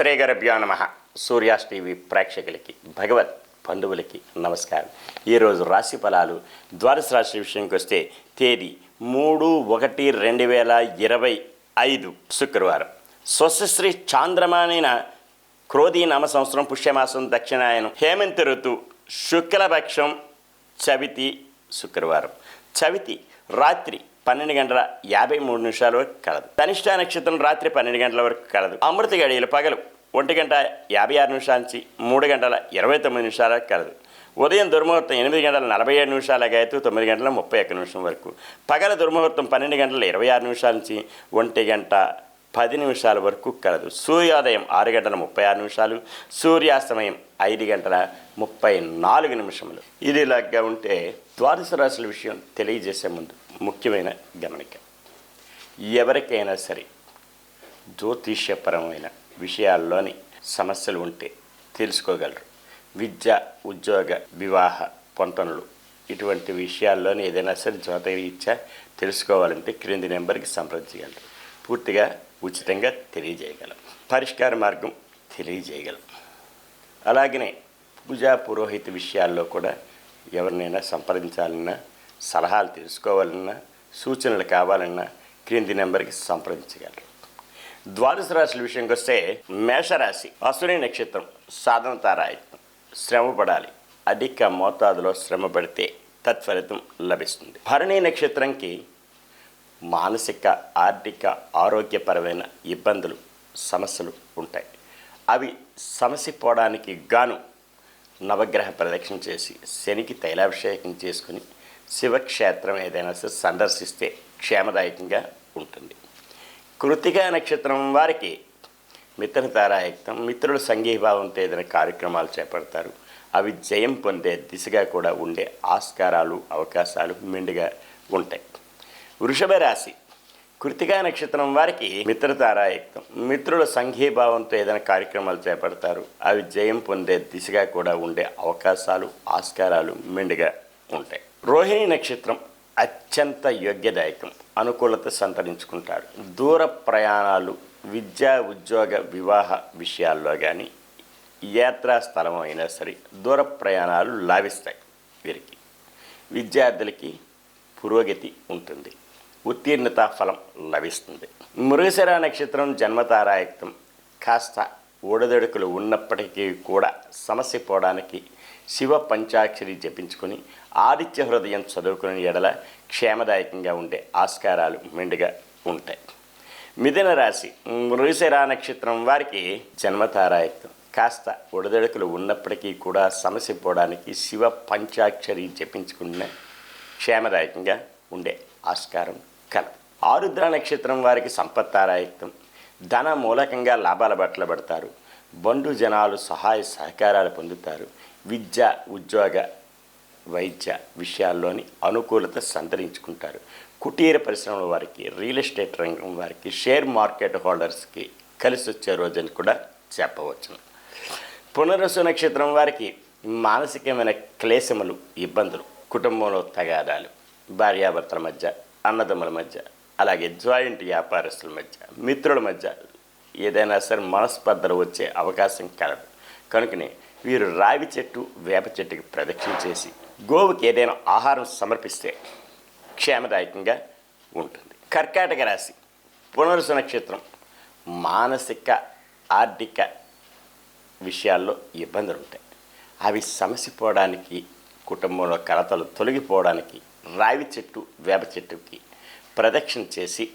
శ్రీగరభ్యో నమ సూర్యాస్ టీవీ ప్రేక్షకులకి భగవత్ బంధువులకి నమస్కారం ఈరోజు రాశి ఫలాలు ద్వాదశ రాశి విషయంకి వస్తే తేదీ మూడు ఒకటి రెండు వేల ఇరవై ఐదు శుక్రవారం స్వస్యశ్రీ చాంద్రమానైన క్రోధీ నామ సంవత్సరం పుష్యమాసం దక్షిణాయనం హేమంత ఋతు శుక్లపక్షం చవితి శుక్రవారం చవితి రాత్రి పన్నెండు గంటల యాభై మూడు నిమిషాల వరకు కలదు. తనిష్ట నక్షత్రం రాత్రి పన్నెండు గంటల వరకు కలదు. అమృత గడియలు పగలు ఒంటి గంట యాభై ఆరు నిమిషాల నుంచి మూడు గంటల ఇరవై తొమ్మిది నిమిషాల వరకు కలదు. ఉదయం దుర్ముహూర్తం ఎనిమిది గంటల నలభై ఏడు నిమిషాల గాయతు తొమ్మిది గంటల ముప్పై ఒక్క నిమిషం వరకు. పగల దుర్ముహూర్తం పన్నెండు గంటల ఇరవై ఆరు నిమిషాల నుంచి ఒంటి గంట పది నిమిషాల వరకు కలదు. సూర్యోదయం ఆరు గంటల ముప్పై ఆరు నిమిషాలు సూర్యాస్తమయం ఐదు గంటల ముప్పై నాలుగు నిమిషములు. ఇది ఇలాగా ఉంటే ద్వాదశ రాశుల విషయం తెలియజేసే ముందు ముఖ్యమైన గమనిక. ఎవరికైనా సరే జ్యోతిష్యపరమైన విషయాల్లోని సమస్యలు ఉంటే తెలుసుకోగలరు. విద్య ఉద్యోగ వివాహ పొంతనలు ఇటువంటి విషయాల్లోని ఏదైనా సరే జ్యోతిరీత్యా తెలుసుకోవాలంటే క్రింది నెంబర్కి సంప్రదించగలరు. పూర్తిగా ఉచితంగా తెలియజేయగలం. పరిష్కార మార్గం తెలియజేయగలం. అలాగనే పూజా పురోహిత విషయాల్లో కూడా ఎవరినైనా సంప్రదించాలన్నా సలహాలు తెలుసుకోవాలన్నా సూచనలు కావాలన్నా క్రింది నెంబర్కి సంప్రదించగలరు. ద్వాదశ రాశుల విషయంకి వస్తే మేషరాశి అశ్విని నక్షత్రం సాధన తారాయత్నం శ్రమ పడాలి. అధిక మోతాదులో శ్రమ పడితే తత్ఫలితం లభిస్తుంది. భరణి నక్షత్రంకి మానసిక ఆర్థిక ఆరోగ్యపరమైన ఇబ్బందులు సమస్యలు ఉంటాయి. అవి సమసిపోవడానికి గాను నవగ్రహ ప్రదక్షిణ చేసి శనికి తైలాభిషేకం చేసుకుని శివక్షేత్రం ఏదైనా సరే సందర్శిస్తే క్షేమదాయకంగా ఉంటుంది. కృతిగా నక్షత్రం వారికి మిత్ర తారాయుక్తం మిత్రుల సంఘీభావంతో ఏదైనా కార్యక్రమాలు చేపడతారు. అవి జయం పొందే దిశగా కూడా ఉండే ఆస్కారాలు అవకాశాలు మెండుగా ఉంటాయి. వృషభ రాశి. కృతికా నక్షత్రం వారికి మిత్రతారాయుక్తం. మిత్రుల సంఘీభావంతో ఏదైనా కార్యక్రమాలు చేపడతారు. అవి జయం పొందే దిశగా కూడా ఉండే అవకాశాలు ఆస్కారాలు మెండుగా ఉంటాయి. రోహిణి నక్షత్రం అత్యంత యోగ్యదాయకం. అనుకూలత సంతరించుకుంటాడు. దూర ప్రయాణాలు విద్యా ఉద్యోగ వివాహ విషయాల్లో కానీ యాత్రా స్థలం అయినా సరే దూర ప్రయాణాలు లాభిస్తాయి వీరికి. విద్యార్థులకి పురోగతి ఉంటుంది. ఉత్తీర్ణత ఫలం లభిస్తుంది. మృగశిర నక్షత్రం జన్మతారాయుక్తం కాస్త ఊడదొడుకులు ఉన్నప్పటికీ కూడా సమస్య పోవడానికి శివ పంచాక్షరి జపించుకొని ఆదిత్య హృదయం చదువుకునే ఎడల క్షేమదాయకంగా ఉండే ఆస్కారాలు మెండుగా ఉంటాయి. మిథున రాశి మృగశిర నక్షత్రం వారికి జన్మతారాయుక్తం కాస్త ఉడదడుకులు ఉన్నప్పటికీ కూడా సమస్య పోవడానికి శివ పంచాక్షరి జపించుకున్న క్షేమదాయకంగా ఉండే ఆస్కారం కలదు ఆరుద్ర నక్షత్రం వారికి సంపత్తారాయుక్తం ధన మూలకంగా లాభాల బట్టలు పడతారు. బండు జనాలు సహాయ సహకారాలు పొందుతారు. విద్య ఉద్యోగ వైద్య విషయాల్లోని అనుకూలత సంతరించుకుంటారు. కుటీర పరిశ్రమల వారికి రియల్ ఎస్టేట్ రంగం వారికి షేర్ మార్కెట్ హోల్డర్స్కి కలిసి వచ్చే రోజని కూడా చెప్పవచ్చును పునరసు నక్షత్రం వారికి మానసికమైన క్లేశములు ఇబ్బందులు కుటుంబంలో తగాదాలు భార్యాభర్తల మధ్య అన్నదమ్ముల మధ్య అలాగే జాయింట్ వ్యాపారస్తుల మధ్య మిత్రుల మధ్య ఏదైనా సరే మనస్పర్ధలు వచ్చే అవకాశం కలదు. కనుకనే వీరు రావి చెట్టు వేప చెట్టుకి ప్రదక్షిణ చేసి గోవుకి ఏదైనా ఆహారం సమర్పిస్తే క్షేమదాయకంగా ఉంటుంది. కర్కాటక రాశి పునరుసు నక్షత్రం మానసిక ఆర్థిక విషయాల్లో ఇబ్బందులు ఉంటాయి. అవి సమసిపోవడానికి కుటుంబంలో కలతలు తొలగిపోవడానికి రావి చెట్టు వేప చెట్టుకి ప్రదక్షిణ చేసి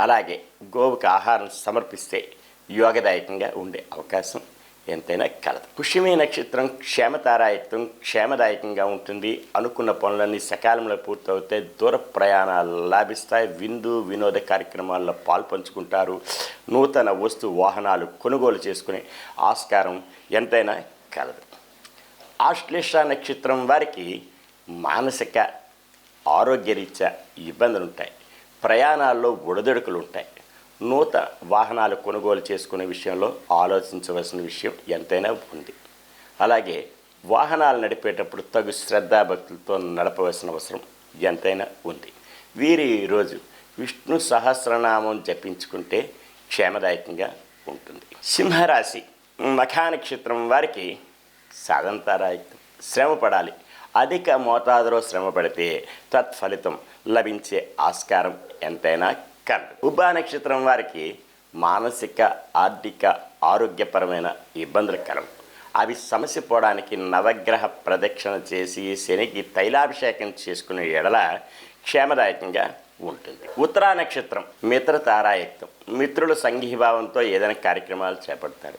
అలాగే గోవుకి ఆహారం సమర్పిస్తే యోగదాయకంగా ఉండే అవకాశం ఎంతైనా కలదు. పుష్యమి నక్షత్రం క్షేమతారాయత్వం క్షేమదాయకంగా ఉంటుంది. అనుకున్న పనులన్నీ సకాలంలో పూర్తవుతాయి. దూర ప్రయాణాలు లాభిస్తాయి. విందు వినోద కార్యక్రమాల్లో పాల్పంచుకుంటారు. నూతన వస్తు వాహనాలు కొనుగోలు చేసుకునే ఆస్కారం ఎంతైనా కలదు. ఆశ్లేష నక్షత్రం వారికి మానసిక ఆరోగ్యరీత్యా ఇబ్బందులు ఉంటాయి ప్రయాణాల్లో ఒడిదొడుకులు ఉంటాయి నూతన వాహనాలు కొనుగోలు చేసుకునే విషయంలో ఆలోచించవలసిన విషయం ఎంతైనా ఉంది. అలాగే వాహనాలు నడిపేటప్పుడు తగు శ్రద్ధాభక్తులతో నడపవలసిన అవసరం ఎంతైనా ఉంది. వీరి ఈరోజు విష్ణు సహస్రనామం జపించుకుంటే క్షేమదాయకంగా ఉంటుంది. సింహరాశి మఖా నక్షత్రం వారికి సాధంతారాయుక్తం శ్రమ పడాలి అధిక మోతాదులో శ్రమ పడితే తత్ఫలితం లభించే ఆస్కారం ఎంతైనా కలదు. ఉభా నక్షత్రం వారికి మానసిక ఆర్థిక ఆరోగ్యపరమైన ఇబ్బందులు కలవు. అవి సమస్య పోవడానికి నవగ్రహ ప్రదక్షిణ చేసి శనికి తైలాభిషేకం చేసుకునే ఎడల క్షేమదాయకంగా ఉంటుంది. ఉత్తరా నక్షత్రం మిత్ర తారాయుక్తం మిత్రుల సంఘీభావంతో ఏదైనా కార్యక్రమాలు చేపడతారు.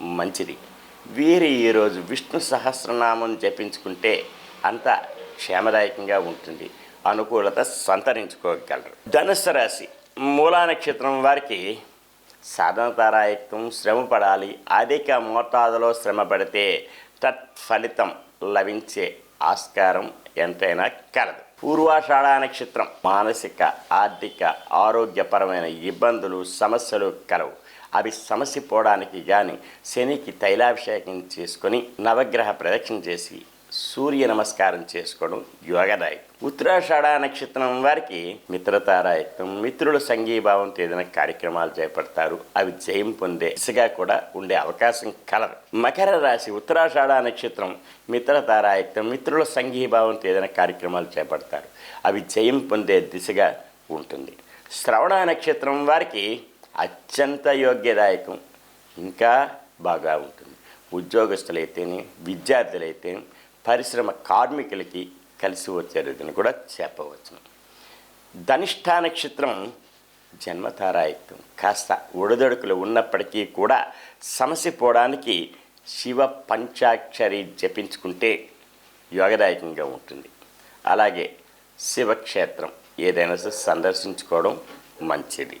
మంచిది. వీరు ఈరోజు విష్ణు సహస్రనామం జపించుకుంటే అంత క్షేమదాయకంగా ఉంటుంది. అనుకూలత సంతరించుకోగలరు. ధనుస్సు రాశి మూలా నక్షత్రం వారికి సాధనతారాయుక్తం శ్రమ పడాలి అధిక మోతాదులో శ్రమ పడితే తత్ఫలితం లభించే ఆస్కారం ఎంతైనా కలదు. పూర్వాషాఢ నక్షత్రం మానసిక ఆర్థిక ఆరోగ్యపరమైన ఇబ్బందులు సమస్యలు కలవు. అవి సమస్య పోవడానికి కానీ శనికి తైలాభిషేకం చేసుకొని నవగ్రహ ప్రదక్షిణ చేసి సూర్య నమస్కారం చేసుకోవడం యోగదాయకం. ఉత్తరాషాఢ నక్షత్రం వారికి మిత్రతారాయకం మిత్రుల సంఘీభావంతో ఏదైనా కార్యక్రమాలు చేపడతారు. అవి జయం పొందే దిశగా కూడా ఉండే అవకాశం కలదు. మకర రాశి ఉత్తరాషాఢ నక్షత్రం మిత్రతారాయత్వం మిత్రుల సంఘీభావంతో ఏదైనా కార్యక్రమాలు చేపడతారు. అవి జయం పొందే దిశగా ఉంటుంది. శ్రవణ నక్షత్రం వారికి అత్యంత యోగ్యదాయకం. ఇంకా బాగా ఉంటుంది. ఉద్యోగస్తులైతేనే విద్యార్థులైతే పరిశ్రమ కార్మికులకి కలిసి వచ్చేదని కూడా చెప్పవచ్చు. ధనిష్ఠా నక్షత్రం జన్మతారాయుక్తం కాస్త ఒడిదొడుకులు ఉన్నప్పటికీ కూడా సమస్య పోవడానికి శివ పంచాక్షరి జపించుకుంటే యోగదాయకంగా ఉంటుంది. అలాగే శివక్షేత్రం ఏదైనా సందర్శించుకోవడం మంచిది.